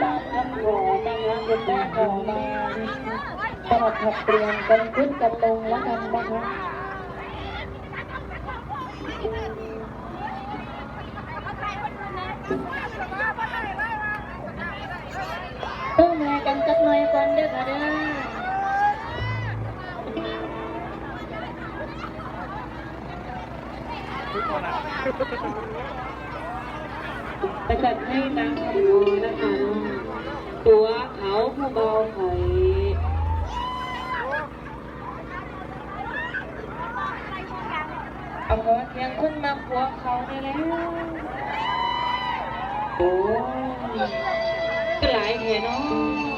โง่ในงานยุติโง่มาสลับผัเปลี่ยนกันขึ้นกันลงแล้วกันนะคะต้องมากันจักหน่อยก่อนเด้อค่ะเด้อประจัดให้นางขโมยนะคะ ผู้เบาไผ่เอาหัวเสียงคนมาผัวเขาได้แล้ว โอ้ก็หลายแค่นาะ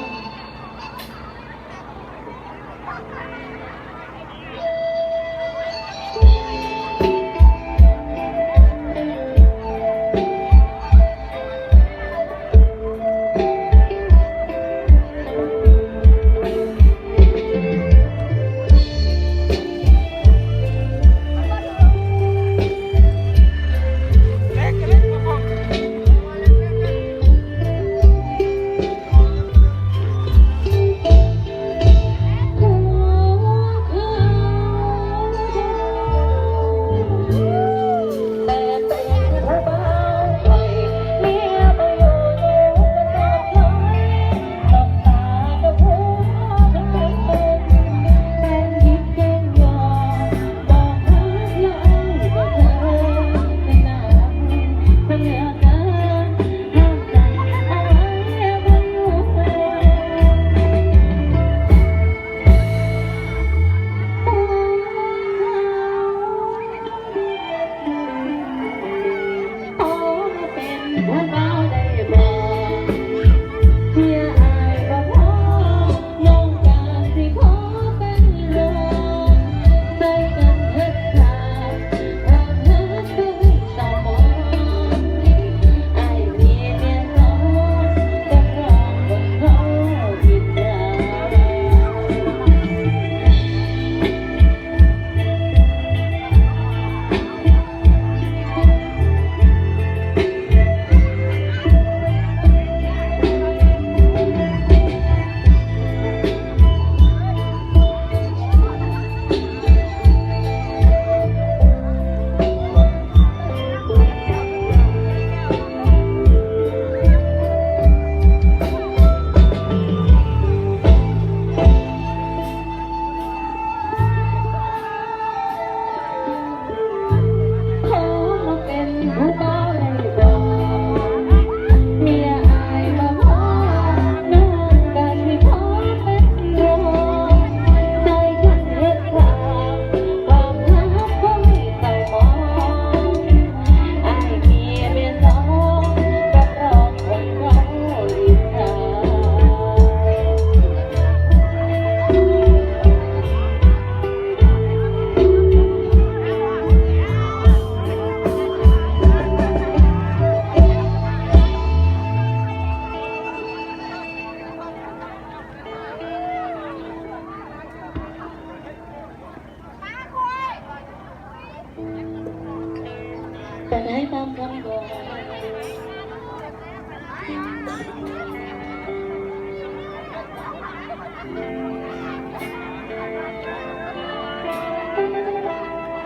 不怕。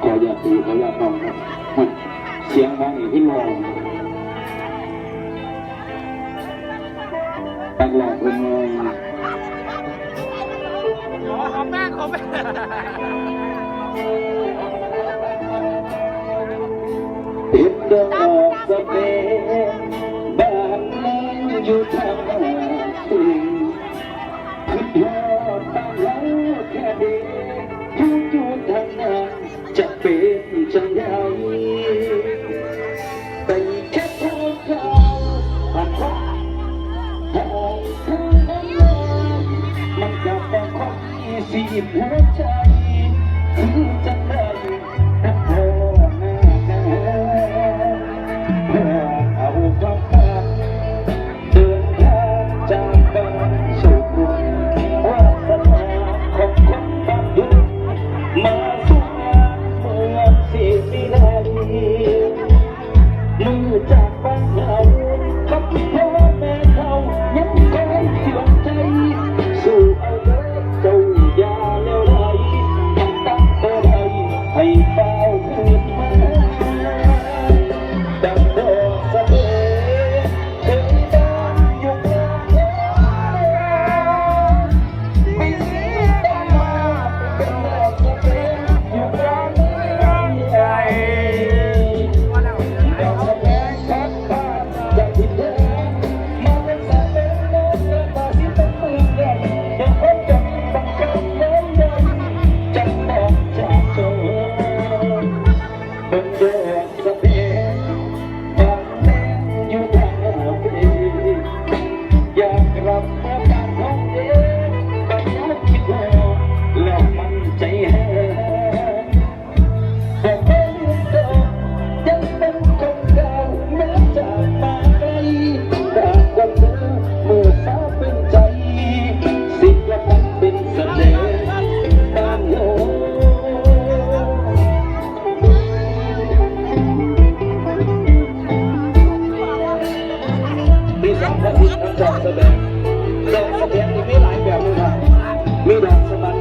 แกอยากตีเขาอยากนองเสียงมองอีกขึ้นลงตักหลอกเป็นงงขอขอแม่ขอแม่ติดเดินออกสเป 就唱 การจัแสดงดอกสะเก็ดมีหลายแบบเลยครับมีดอกสะบัด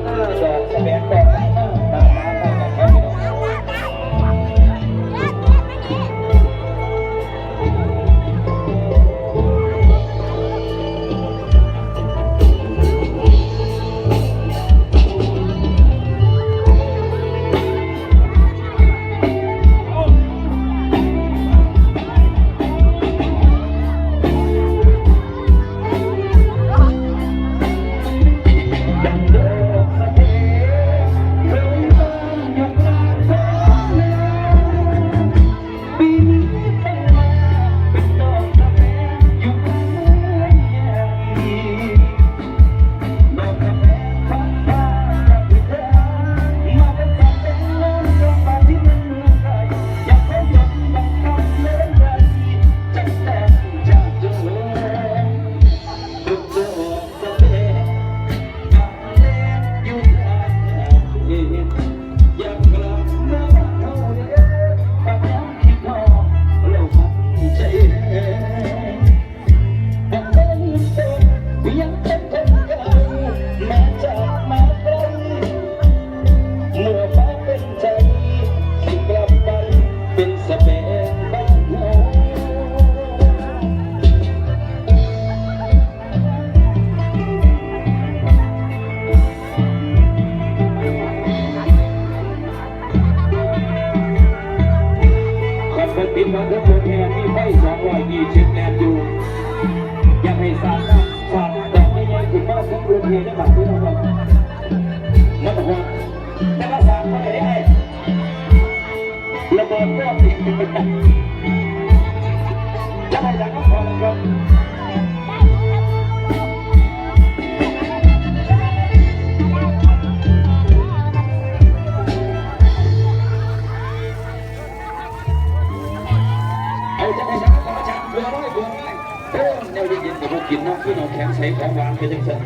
ทีได้แบบที่เราบอกมันหัวแต่ว่าฝากไว้ได้ระเบิดก็ติดจะไปจากนครครับเอาจะให้ฉันขอฉันเบื่อร้อยเบื่อร้อยเออแนวเย็นๆกับพวกกินเนาะคือเราแข็งใส่ของหวานไปจังสัน